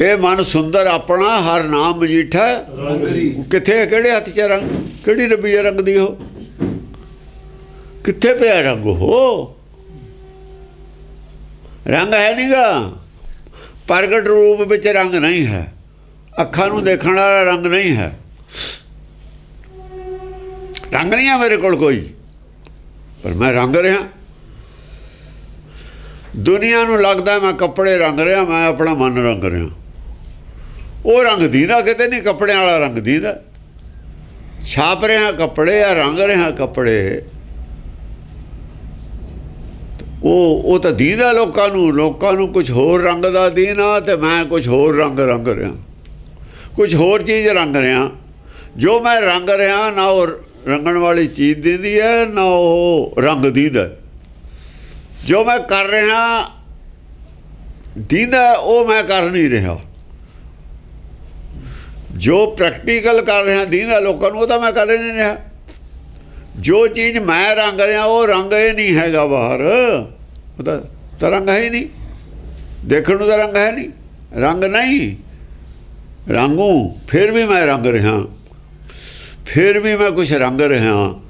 ਇਹ ਮਨ ਸੁੰਦਰ ਆਪਣਾ, ਹਰ ਨਾਮ ਮਜੀਠਾ। ਰੰਗਰੀ ਕਿੱਥੇ ਕਿਹੜੇ ਹੱਥ 'ਚ ਰੰਗ? ਕਿਹੜੀ ਰੱਬੀ ਹੈ ਰੰਗ ਦੀ ਉਹ? ਕਿੱਥੇ ਪਿਆ ਰੰਗ ਹੋ ਰੰਗ ਹੈ ਨਹੀਂਗਾ ਪ੍ਰਗਟ ਰੂਪ ਵਿੱਚ ਰੰਗ ਨਹੀਂ ਹੈ। ਅੱਖਾਂ ਨੂੰ ਦੇਖਣ ਵਾਲਾ ਰੰਗ ਨਹੀਂ ਹੈ। ਰੰਗ ਨਹੀਂ ਹੈ ਮੇਰੇ ਕੋਲ ਕੋਈ। ਪਰ ਮੈਂ ਰੰਗ ਰਿਹਾ। ਦੁਨੀਆ ਨੂੰ ਲੱਗਦਾ ਮੈਂ ਕੱਪੜੇ ਰੰਗ ਰਿਹਾ, ਮੈਂ ਆਪਣਾ ਮਨ ਰੰਗ ਰਿਹਾ। ਉਹ ਰੰਗ ਦੀਦਾ ਕਿਤੇ ਨਹੀਂ, ਕੱਪੜਿਆਂ ਵਾਲਾ ਰੰਗ ਦੀਦਾ। ਛਾਪ ਰਿਹਾ ਕੱਪੜੇ ਆ, ਰੰਗ ਰਿਹਾ ਕੱਪੜੇ। ਉਹ ਉਹ ਤਾਂ ਦੀਦਾ ਲੋਕਾਂ ਨੂੰ ਲੋਕਾਂ ਨੂੰ ਕੁਝ ਹੋਰ ਰੰਗ ਦਾ ਦੀਨਾ ਤੇ ਮੈਂ ਕੁਝ ਹੋਰ ਰੰਗ ਰੰਗ ਰਿਹਾ। ਕੁਝ ਹੋਰ ਚੀਜ਼ ਰੰਗ ਰਿਹਾ। ਜੋ ਮੈਂ ਰੰਗ ਰਿਹਾ, ਨਾ ਉਹ ਰੰਗਣ ਵਾਲੀ ਚੀਜ਼ ਦਿੰਦੀ ਹੈ ਨਾ ਉਹ ਰੰਗ ਦੀਦਾ। ਜੋ ਮੈਂ ਕਰ ਰਿਹਾ, ਦੀਦਾ, ਉਹ ਮੈਂ ਕਰ ਨਹੀਂ ਰਿਹਾ। ਜੋ ਪ੍ਰੈਕਟੀਕਲ ਕਰ ਰਿਹਾ ਦੀਦਾ ਲੋਕਾਂ ਨੂੰ, ਉਹ ਤਾਂ ਮੈਂ ਕਰ ਹੀ ਨਹੀਂ ਰਿਹਾ। ਜੋ ਚੀਜ਼ ਮੈਂ ਰੰਗ ਰਿਹਾ, ਉਹ ਰੰਗ ਇਹ ਨਹੀਂ ਹੈਗਾ ਬਾਹਰ। ਉਹ ਤਾਂ ਰੰਗ ਹੈ ਹੀ ਨਹੀਂ। ਦੇਖਣ ਨੂੰ ਤਾਂ ਰੰਗ ਹੈ ਨਹੀਂ। ਰੰਗ ਨਹੀਂ। ਰੰਗੂ, ਫਿਰ ਵੀ ਮੈਂ ਰੰਗ ਰਿਹਾ। ਫਿਰ ਵੀ ਮੈਂ ਕੁਝ ਰੰਗ ਰਿਹਾ।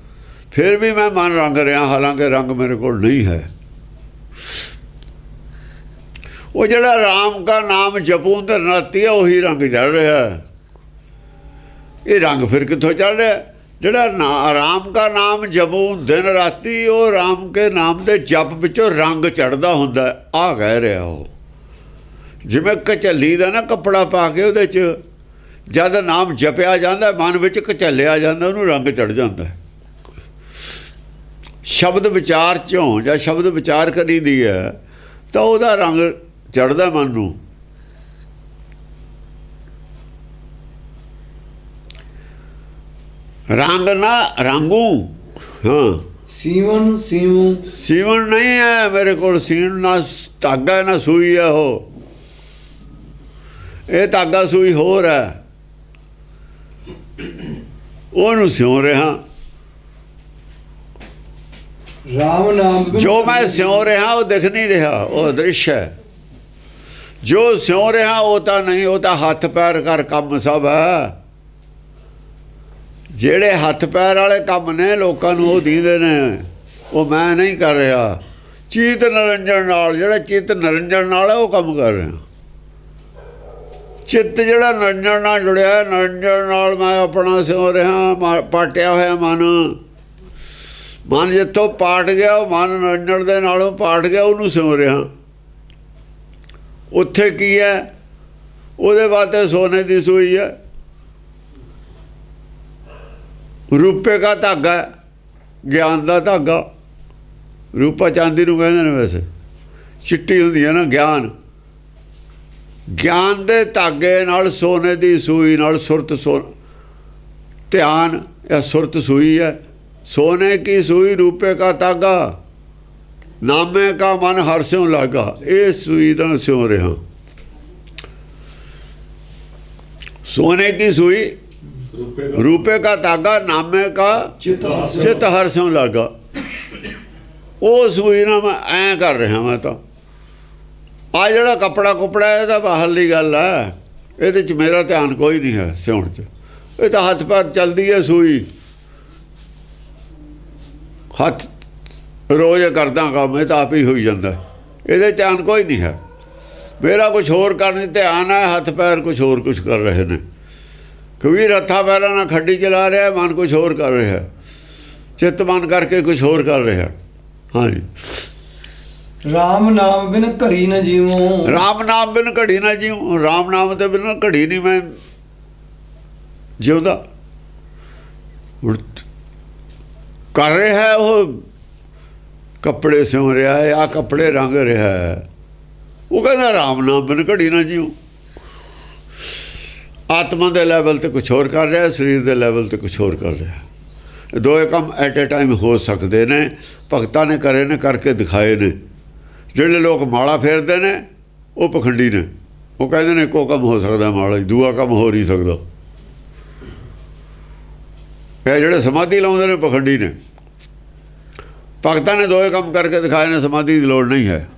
ਫਿਰ ਵੀ ਮੈਂ ਮਨ ਰੰਗ ਰਿਹਾ, ਹਾਲਾਂਕਿ ਰੰਗ ਮੇਰੇ ਕੋਲ ਨਹੀਂ ਹੈ। ਉਹ ਜਿਹੜਾ ਰਾਮ ਦਾ ਨਾਮ ਜਪੂੰ ਤੇ ਨਾਤੀ ਹੈ, ਉਹੀ ਰੰਗ ਚੜ ਰਿਹਾ ਹੈ। ਇਹ ਰੰਗ ਫਿਰ ਕਿੱਥੋਂ ਚੜ ਰਿਹਾ? ਜਿਹੜਾ ਨਾ ਰਾਮ ਦਾ ਨਾਮ ਜਪੂੰ, ਦਿਨ ਰਾਤੀ ਉਹ ਰਾਮ ਕੇ ਨਾਮ ਦੇ ਜਪ ਵਿੱਚੋਂ ਰੰਗ ਚੜਦਾ ਹੁੰਦਾ। ਆ ਕਹਿ ਰਿਹਾ ਉਹ। ਜਿਵੇਂ ਕਚੱਲੀ ਦਾ ਨਾ ਕੱਪੜਾ ਪਾ ਕੇ ਉਹਦੇ 'ਚ ਜਦ ਨਾਮ ਜਪਿਆ ਜਾਂਦਾ, ਮਨ ਵਿੱਚ ਕਚੱਲਿਆ ਜਾਂਦਾ, ਉਹਨੂੰ ਰੰਗ ਚੜ ਜਾਂਦਾ। ਸ਼ਬਦ ਵਿਚਾਰ ਚੋਂ ਜਾਂ ਸ਼ਬਦ ਵਿਚਾਰ ਕਰੀਦੀ ਹੈ, ਤਾਂ ਉਹਦਾ ਰੰਗ ਚੜਦਾ ਮਨ ਨੂੰ। ਰੰਗ ਨਾ ਰੰਗੂ ਹਾਂ। ਸੀਵਨ ਸੀਮੂ ਸੀਵਨ ਨਹੀਂ ਹੈ ਮੇਰੇ ਕੋਲ ਸੀਣ ਨਾ ਧਾਗਾ ਨਾ ਸੂਈ ਹੈ ਉਹ। ਇਹ ਧਾਗਾ ਸੂਈ ਹੋਰ ਹੈ। ਉਹਨੂੰ ਸਿਉਂ ਰਿਹਾ। ਰਾਮ ਨਾਮ ਜੋ ਮੈਂ ਸਿਉਂ ਰਿਹਾ ਉਹ ਦਿਖ ਨਹੀਂ ਰਿਹਾ ਉਹ ਦ੍ਰਿਸ਼ ਹੈ। ਜੋ ਸਿਉਂ ਰਿਹਾ ਉਹ ਤਾਂ ਨਹੀਂ ਉਹ ਤਾਂ ਹੱਥ ਪੈਰ ਕਰ ਕੰਮ ਸਭ ਹੈ। ਜਿਹੜੇ ਹੱਥ ਪੈਰ ਵਾਲੇ ਕੰਮ ਨੇ ਲੋਕਾਂ ਨੂੰ ਉਹ ਦੀਂਦੇ ਨੇ ਉਹ ਮੈਂ ਨਹੀਂ ਕਰ ਰਿਹਾ। ਚੀਤ ਨਰੰਜਨ ਨਾਲ ਜਿਹੜਾ ਚਿੱਤ ਨਰੰਜਨ ਨਾਲ ਉਹ ਕੰਮ ਕਰ ਰਿਹਾ। ਚਿੱਤ ਜਿਹੜਾ ਨਰੰਜਨ ਨਾਲ ਜੁੜਿਆ ਹੈ, ਨਰੰਜਨ ਨਾਲ ਮੈਂ ਆਪਣਾ ਸਿਉਂ ਰਿਹਾ ਮਾ- ਪਾਟਿਆ ਹੋਇਆ ਮਨ। ਮਨ ਜਿੱਥੋਂ ਪਾਟ ਗਿਆ ਉਹ ਮਨ ਨਰੰਜਨ ਦੇ ਨਾਲੋਂ ਪਾਟ ਗਿਆ ਉਹਨੂੰ ਸਿਉਂ ਰਿਹਾ। ਉੱਥੇ ਕੀ ਹੈ? ਉਹਦੇ ਵਾਸਤੇ ਸੋਨੇ ਦੀ ਸੂਈ ਹੈ। ਰੂਪੇ ਦਾ ਧਾਗਾ ਗਿਆਨ ਦਾ ਧਾਗਾ। ਰੂਪਾ ਚਾਂਦੀ ਨੂੰ ਕਹਿੰਦੇ ਨੇ ਵੈਸੇ। ਚਿੱਟੀ ਹੁੰਦੀ ਹੈ ਨਾ, ਗਿਆਨ। ਗਿਆਨ ਦੇ ਧਾਗੇ ਨਾਲ ਸੋਨੇ ਦੀ ਸੂਈ ਨਾਲ ਸੁਰਤ ਸੋ ਧਿਆਨ, ਇਹ ਸੁਰਤ ਸੂਈ ਹੈ। ਸੋਨੇ ਕੀ ਸੂਈ, ਰੂਪੇ ਦਾ ਧਾਗਾ। ਨਾਮੇ ਕਾ ਮਨ ਹਰ ਹਰਸਿਉ ਲਾਗਾ। ਇਹ ਸੂਈ ਦਾ ਸਿਉ ਰਿਹਾ। ਸੋਨੇ ਕੀ ਸੂਈ ਰੂਪੇ ਕਾ ਧਾਗਾ ਨਾਮੇ ਕਾ ਚਿਤ ਹਰ ਸਿਉ ਲਾਗਾ। ਉਹ ਸੂਈ ਨਾਲ ਮੈਂ ਐ ਕਰ ਰਿਹਾ ਮੈਂ ਤਾਂ। ਆ ਜਿਹੜਾ ਕੱਪੜਾ ਕੁਪੜਾ ਇਹਦਾ ਬਾਹਰਲੀ ਗੱਲ ਆ ਇਹਦੇ ਚ ਮੇਰਾ ਧਿਆਨ ਕੋਈ ਨਹੀਂ ਹੈ ਸਿਉਣ ਚ। ਇਹ ਤਾਂ ਹੱਥ ਪਰ ਚਲਦੀ ਹੈ ਸੂਈ। ਹੱਥ ਰੋਜ਼ ਕਰਦਾ ਕੰਮ ਇਹ ਤਾਂ ਆਪ ਹੀ ਹੋਈ ਜਾਂਦਾ। ਇਹਦੇ ਧਿਆਨ ਕੋਈ ਨਹੀਂ ਹੈ। ਮੇਰਾ ਕੁਝ ਹੋਰ ਕਰਨ ਧਿਆਨ ਹੈ ਹੱਥ ਪੈਰ ਕੁਝ ਹੋਰ ਕੁਝ ਕਰ ਰਹੇ ਨੇ। ਕਬੀਰ ਹੱਥਾਂ ਪੈਰਾਂ ਨਾਲ ਖੱਡੀ ਚਲਾ ਰਿਹਾ ਮਨ ਕੁਝ ਹੋਰ ਕਰ ਰਿਹਾ। ਚਿੱਤ ਮਨ ਕਰਕੇ ਕੁਝ ਹੋਰ ਕਰ ਰਿਹਾ। ਹਾਂਜੀ। ਰਾਮ ਨਾਮ ਬਿਨ ਘੜੀ ਨ ਜੀਵੋ ਰਾਮ ਨਾਮ ਬਿਨ ਘੜੀ ਨਾ ਜਿਉ ਰਾਮ ਨਾਮ ਤੇ ਬਿਨ ਘੜੀ ਨਹੀਂ ਮੈਂ ਜਿਉਂਦਾ। ਕਰ ਰਿਹਾ ਹੈ ਉਹ ਕੱਪੜੇ ਸਿਉਂ ਰਿਹਾ ਹੈ ਆ ਕੱਪੜੇ ਰੰਗ ਰਿਹਾ ਹੈ। ਉਹ ਕਹਿੰਦਾ ਰਾਮ ਨਾਮ ਬਿਨ ਘੜੀ ਨਾ ਜਿਉ ਆਤਮਾ ਦੇ ਲੈਵਲ ਤੇ ਕੁਝ ਹੋਰ ਕਰ ਰਿਹਾ, ਸਰੀਰ ਦੇ ਲੈਵਲ ਤੇ ਕੁਝ ਹੋਰ ਕਰ ਰਿਹਾ। ਇਹ ਦੋਏ ਕੰਮ ਐਟ ਅ ਟਾਈਮ ਹੋ ਸਕਦੇ ਨੇ, ਭਗਤਾਂ ਨੇ ਕਰੇ ਨੇ, ਕਰਕੇ ਦਿਖਾਏ ਨੇ। ਜਿਹੜੇ ਲੋਕ ਮਾਲਾ ਫੇਰਦੇ ਨੇ, ਉਹ ਪਖੰਡੀ ਨੇ। ਉਹ ਕਹਿੰਦੇ ਨੇ, ਇੱਕੋ ਕੰਮ ਹੋ ਸਕਦਾ ਮਾਲਾ ਦੂਆ ਕੰਮ ਹੋ ਨਹੀਂ ਸਕਦਾ। ਇਹ ਜਿਹੜੇ ਸਮਾਧੀ ਲਾਉਂਦੇ ਨੇ ਪਖੰਡੀ ਨੇ। ਭਗਤਾਂ ਨੇ ਦੋਏ ਕੰਮ ਕਰਕੇ ਦਿਖਾਏ ਨੇ, ਸਮਾਧੀ ਦੀ ਲੋੜ ਨਹੀਂ ਹੈ।